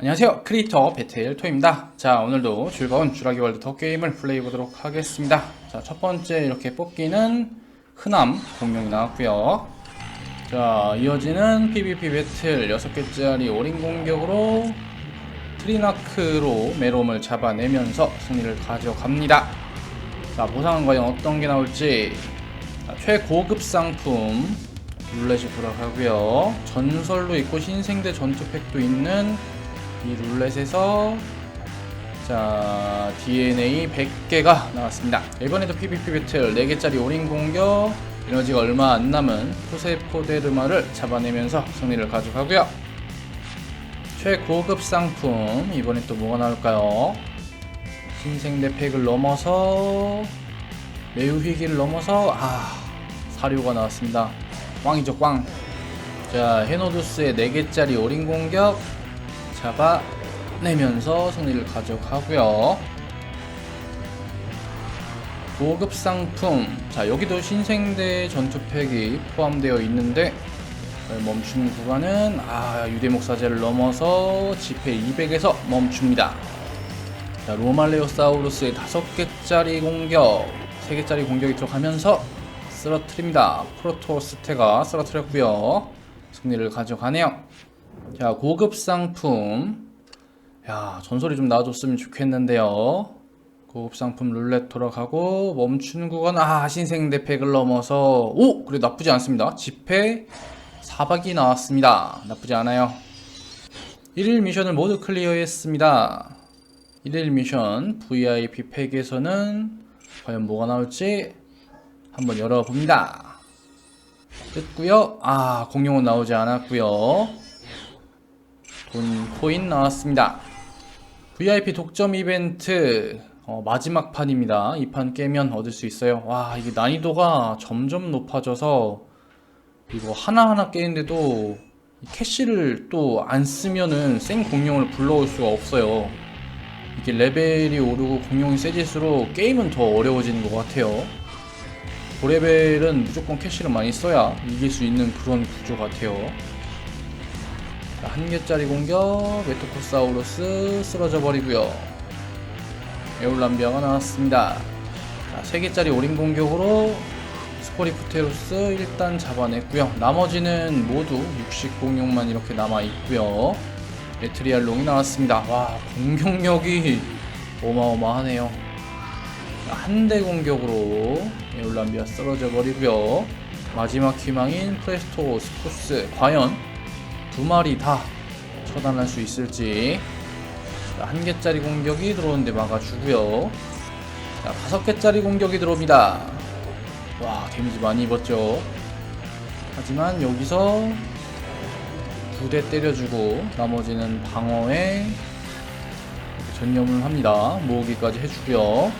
안녕하세요. 크리에이터 베테일토입니다. 자 오늘도 즐거운 주라기 월드 더 게임을 플레이 보도록 하겠습니다. 자 첫 번째 이렇게 뽑기는 흔함 공룡이 나왔고요. 자 이어지는 PVP 배틀 6개짜리 올인 공격으로 트리나크로 메롬을 잡아내면서 승리를 가져갑니다. 자 보상은 과연 어떤 게 나올지. 자, 최고급 상품 룰렛이 돌아가고요. 전설도 있고 신생대 전투팩도 있는 이 룰렛에서 자 DNA 100개가 나왔습니다. 이번에도 PVP 배틀 4개짜리 올인 공격 에너지가 얼마 안 남은 토세포데르마를 잡아내면서 승리를 가져가고요. 최고급 상품 이번엔 또 뭐가 나올까요? 신생대 팩을 넘어서 매우 희귀를 넘어서 아 사료가 나왔습니다. 꽝이죠 꽝자 헤노두스의 4개짜리 올인 공격 잡아내면서 승리를 가져가고요. 고급 상품. 자, 여기도 신생대 전투팩이 포함되어 있는데 멈추는 구간은 아, 유대목 사제를 넘어서 지폐 200에서 멈춥니다. 자, 로말레오사우루스의 5개짜리 공격, 3개짜리 공격이 들어가면서 쓰러트립니다. 프로토스테가 쓰러트렸고요. 승리를 가져가네요. 자, 고급 상품. 야, 전설이 좀 나와줬으면 좋겠는데요. 고급 상품 룰렛 돌아가고 멈추는 구간 아 신생 대팩을 넘어서 오 그래 나쁘지 않습니다. 지폐 사박이 나왔습니다. 나쁘지 않아요. 1일 미션을 모두 클리어했습니다. 1일 미션 VIP 팩에서는 과연 뭐가 나올지 한번 열어봅니다. 뜯고요. 아 공룡은 나오지 않았고요. 돈 코인 나왔습니다. VIP 독점 이벤트 어, 마지막 판입니다. 이 판 깨면 얻을 수 있어요. 와 이게 난이도가 점점 높아져서 이거 하나하나 깨는데도 이 캐시를 또 안 쓰면은 생 공룡을 불러올 수가 없어요. 이게 레벨이 오르고 공룡이 세질수록 게임은 더 어려워지는 것 같아요. 고레벨은 무조건 캐시를 많이 써야 이길 수 있는 그런 구조 같아요. 자, 한 개짜리 공격. 메토코사우루스 쓰러져 버리고요. 에올람비아가 나왔습니다. 자, 세 개짜리 올인 공격으로 스코리프테루스 일단 잡아냈고요. 나머지는 모두 육식 공룡만 이렇게 남아 있고요. 에트리알 롱이 나왔습니다. 와 공격력이 어마어마하네요. 한 대 공격으로 에올람비아 쓰러져 버리고요. 마지막 희망인 프레스토 스푸스. 과연 두 마리 다 처단할 수 있을지. 자, 한 개짜리 공격이 들어오는데 막아주고요. 자, 다섯 개짜리 공격이 들어옵니다. 와 데미지 많이 입었죠. 하지만 여기서 두 대 때려주고 나머지는 방어에 전념을 합니다. 모으기까지 해주고요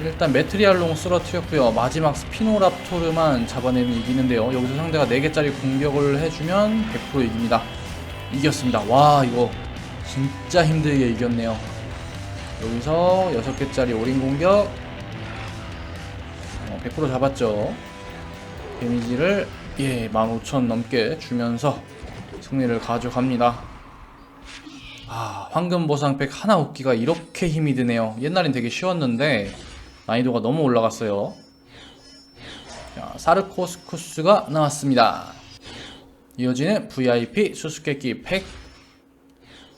일단 메트리알롱 쓰러뜨렸고요. 마지막 스피노랍토르만 잡아내면 이기는데요. 여기서 상대가 4개짜리 공격을 해주면 100% 이깁니다. 이겼습니다. 와 이거 진짜 힘들게 이겼네요. 여기서 6개짜리 올인 공격. 어, 100% 잡았죠. 데미지를 예 15,000 넘게 주면서 승리를 가져갑니다. 아 황금 보상팩 하나 얻기가 이렇게 힘이 드네요. 옛날엔 되게 쉬웠는데 난이도가 너무 올라갔어요. 자, 사르코스쿠스가 나왔습니다. 이어지는 VIP 수수께끼 팩.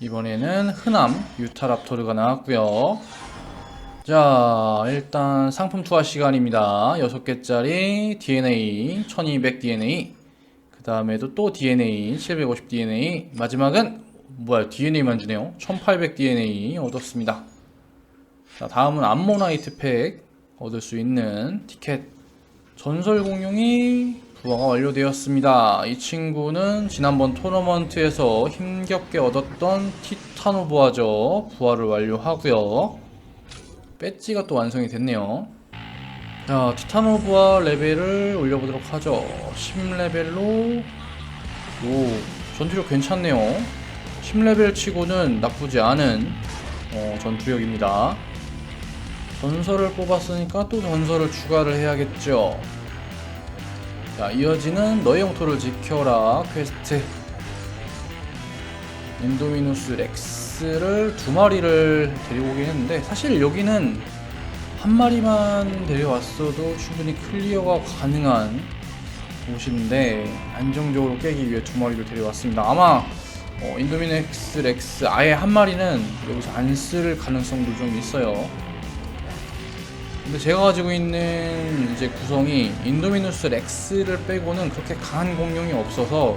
이번에는 흔함 유타랍토르가 나왔고요. 자, 일단 상품 투하 시간입니다. 6개짜리 DNA 1200 DNA. 그 다음에도 또 DNA 750 DNA. 마지막은 뭐야 DNA만 주네요. 1800 DNA 얻었습니다. 자, 다음은 암모나이트 팩 얻을 수 있는 티켓 전설 공룡이 부화가 완료되었습니다. 이 친구는 지난번 토너먼트에서 힘겹게 얻었던 티타노 부화죠. 부화를 완료하고요. 배지가 또 완성이 됐네요. 자, 티타노 부화 레벨을 올려보도록 하죠. 10레벨로 오, 전투력 괜찮네요. 10레벨 치고는 나쁘지 않은 어, 전투력입니다. 전설을 뽑았으니까 또 전설을 추가를 해야겠죠. 자, 이어지는 너의 영토를 지켜라 퀘스트. 인도미누스 렉스를 두 마리를 데리고 오긴 했는데 사실 여기는 한 마리만 데려왔어도 충분히 클리어가 가능한 곳인데 안정적으로 깨기 위해 두 마리를 데려왔습니다. 아마 어, 인도미누스 렉스 아예 한 마리는 여기서 안 쓸 가능성도 좀 있어요. 근데 제가 가지고 있는 이제 구성이 인도미누스 렉스를 빼고는 그렇게 강한 공룡이 없어서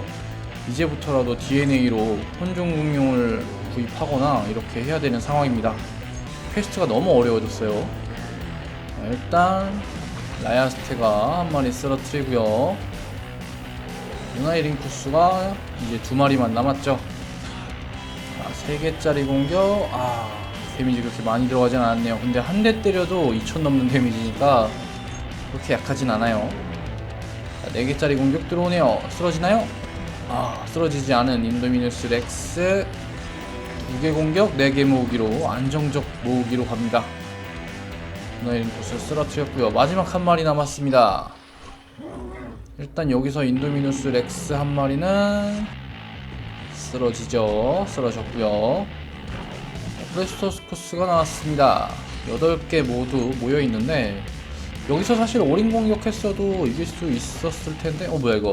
이제부터라도 DNA로 혼종 공룡을 구입하거나 이렇게 해야 되는 상황입니다. 퀘스트가 너무 어려워졌어요. 자, 일단 라야스테가 한 마리 쓰러뜨리고요. 유나이 링쿠스가 이제 두 마리만 남았죠. 자, 세 개짜리 공격. 아, 데미지 그렇게 많이 들어가진 않았네요. 근데 한 대 때려도 2천 넘는 데미지니까 그렇게 약하진 않아요. 자, 네 개짜리 공격 들어오네요. 쓰러지나요? 아, 쓰러지지 않은 인도미누스 렉스 두개 공격, 네개 모으기로 안정적 모으기로 갑니다. 노인 구스 쓰러뜨렸고요. 마지막 한 마리 남았습니다. 일단 여기서 인도미누스 렉스 한 마리는 쓰러지죠. 쓰러졌고요. 프레스토스코스가 나왔습니다. 8개 모두 모여 있는데 여기서 사실 올인 공격했어도 이길 수 있었을 텐데 어 뭐야 이거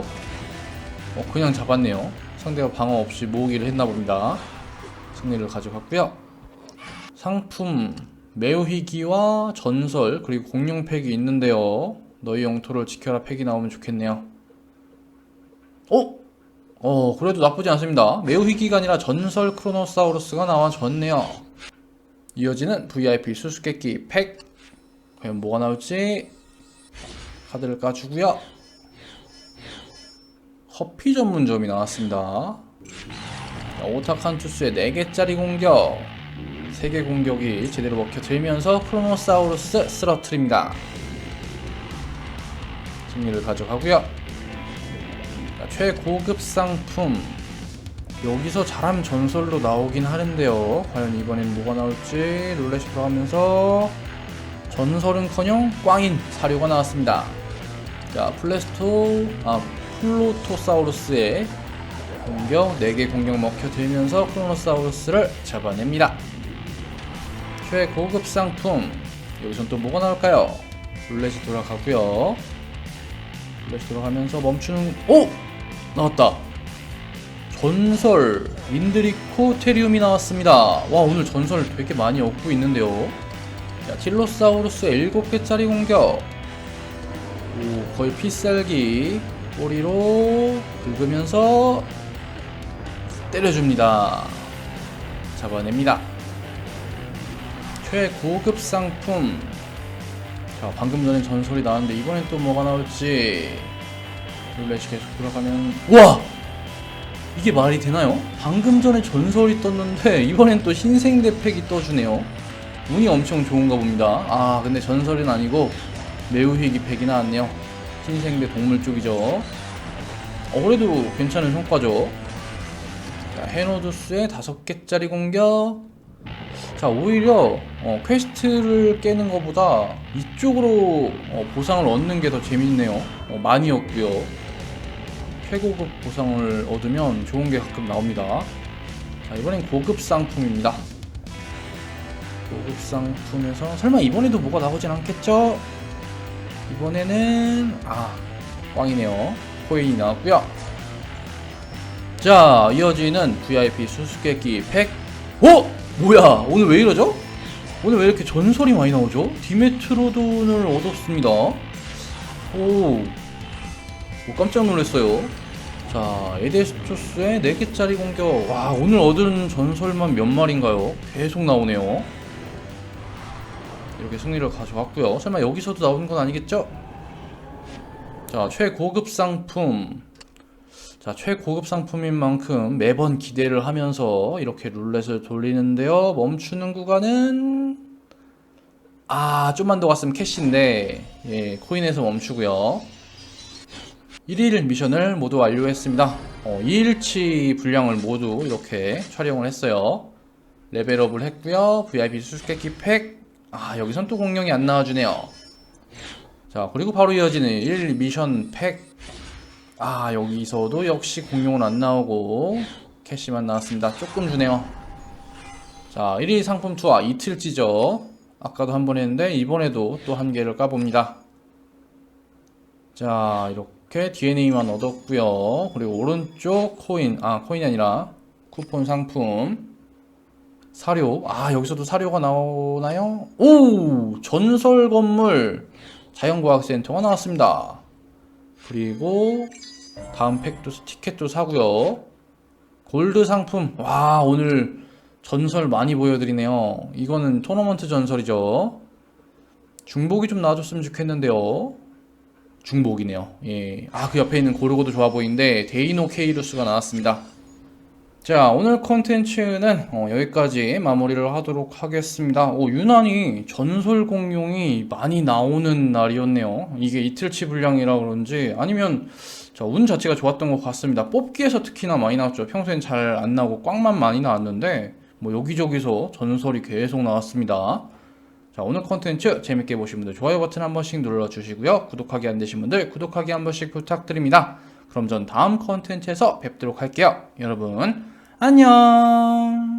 어, 그냥 잡았네요. 상대가 방어 없이 모으기를 했나 봅니다. 승리를 가져갔고요. 상품 매우 희귀와 전설 그리고 공룡 팩이 있는데요. 너희 영토를 지켜라 팩이 나오면 좋겠네요. 어? 어 그래도 나쁘지 않습니다. 매우 희귀가 아니라 전설 크로노사우루스가 나와줬네요. 이어지는 VIP 수수께끼 팩 과연 뭐가 나올지 카드를 까주고요. 커피 전문점이 나왔습니다. 자, 오타칸투스의 4개짜리 공격 3개 공격이 제대로 먹혀들면서 크로노사우루스 쓰러트립니다. 승리를 가져가고요. 자, 최고급 상품 여기서 잘하면 전설로 나오긴 하는데요. 과연 이번엔 뭐가 나올지 룰렛이 돌아가면서 전설은커녕 꽝인 사료가 나왔습니다. 자 플레스토 아 플로토사우루스의 공격 4개 공격 먹혀들면서 크로노사우루스를 잡아냅니다. 최고급 상품 여기선 또 뭐가 나올까요? 룰렛이 돌아가고요. 룰렛이 돌아가면서 멈추는 오! 나왔다. 전설 윈드리코 테리움이 나왔습니다. 와 오늘 전설 되게 많이 얻고 있는데요. 자, 틸로사우루스 7개짜리 공격. 오, 거의 피살기 꼬리로 긁으면서 때려줍니다. 잡아냅니다. 최고급 상품. 자, 방금 전에 전설이 나왔는데 이번엔 또 뭐가 나올지 룰렛이 계속 돌아가면 와! 이게 말이 되나요? 방금 전에 전설이 떴는데 이번엔 또 신생대 팩이 떠주네요. 운이 엄청 좋은가 봅니다. 아 근데 전설은 아니고 매우 희귀 팩이 나왔네요. 신생대 동물 쪽이죠. 어 그래도 괜찮은 성과죠. 자, 헤노두스의 다섯 개짜리 공격. 자 오히려 어, 퀘스트를 깨는 것보다 이쪽으로 어, 보상을 얻는 게 더 재밌네요. 어, 많이 얻고요. 최고급 보상을 얻으면 좋은 게 가끔 나옵니다. 자 이번엔 고급 상품입니다. 고급 상품에서 설마 이번에도 뭐가 나오진 않겠죠? 이번에는 아 꽝이네요. 코인이 나왔고요. 자 이어지는 VIP 수수께끼 팩. 어? 뭐야? 오늘 왜 이러죠? 오늘 왜 이렇게 전설이 많이 나오죠? 디메트로돈을 얻었습니다. 오, 오 깜짝 놀랐어요. 자, 에데스토스의 4개짜리 공격. 와, 오늘 얻은 전설만 몇 마리인가요? 계속 나오네요. 이렇게 승리를 가져왔고요. 설마 여기서도 나오는 건 아니겠죠? 자, 최고급 상품. 자, 최고급 상품인 만큼 매번 기대를 하면서 이렇게 룰렛을 돌리는데요. 멈추는 구간은 아, 좀만 더 갔으면 캐시인데 예, 코인에서 멈추고요. 1일 미션을 모두 완료했습니다. 어, 2일치 분량을 모두 이렇게 촬영을 했어요. 레벨업을 했고요. VIP 수수께끼 팩. 아, 여기선 또 공룡이 안 나와주네요. 자, 그리고 바로 이어지는 1일 미션 팩. 아, 여기서도 역시 공룡은 안 나오고 캐시만 나왔습니다. 조금 주네요. 자, 1위 상품 투하 이틀찌죠. 아까도 한 번 했는데 이번에도 또 한 개를 까봅니다. 자, 이렇게 DNA만 얻었고요. 그리고 오른쪽 코인, 아, 코인이 아니라 쿠폰 상품. 사료. 아, 여기서도 사료가 나오나요? 오! 전설 건물 자연과학센터가 나왔습니다. 그리고 다음 팩도 티켓도 사고요. 골드 상품. 와, 오늘 전설 많이 보여드리네요. 이거는 토너먼트 전설이죠. 중복이 좀 나와줬으면 좋겠는데요. 중복이네요. 예. 아, 그 옆에 있는 고르고도 좋아 보이는데 데이노 케이루스가 나왔습니다. 자, 오늘 콘텐츠는 어, 여기까지 마무리를 하도록 하겠습니다. 오, 유난히 전설 공룡이 많이 나오는 날이었네요. 이게 이틀치 분량이라 그런지 아니면 자, 운 자체가 좋았던 것 같습니다. 뽑기에서 특히나 많이 나왔죠. 평소엔 잘 안 나오고 꽝만 많이 나왔는데 뭐 여기저기서 전설이 계속 나왔습니다. 자, 오늘 컨텐츠 재밌게 보신 분들 좋아요 버튼 한 번씩 눌러주시고요. 구독하기 안 되신 분들 구독하기 한 번씩 부탁드립니다. 그럼 전 다음 컨텐츠에서 뵙도록 할게요. 여러분, 안녕!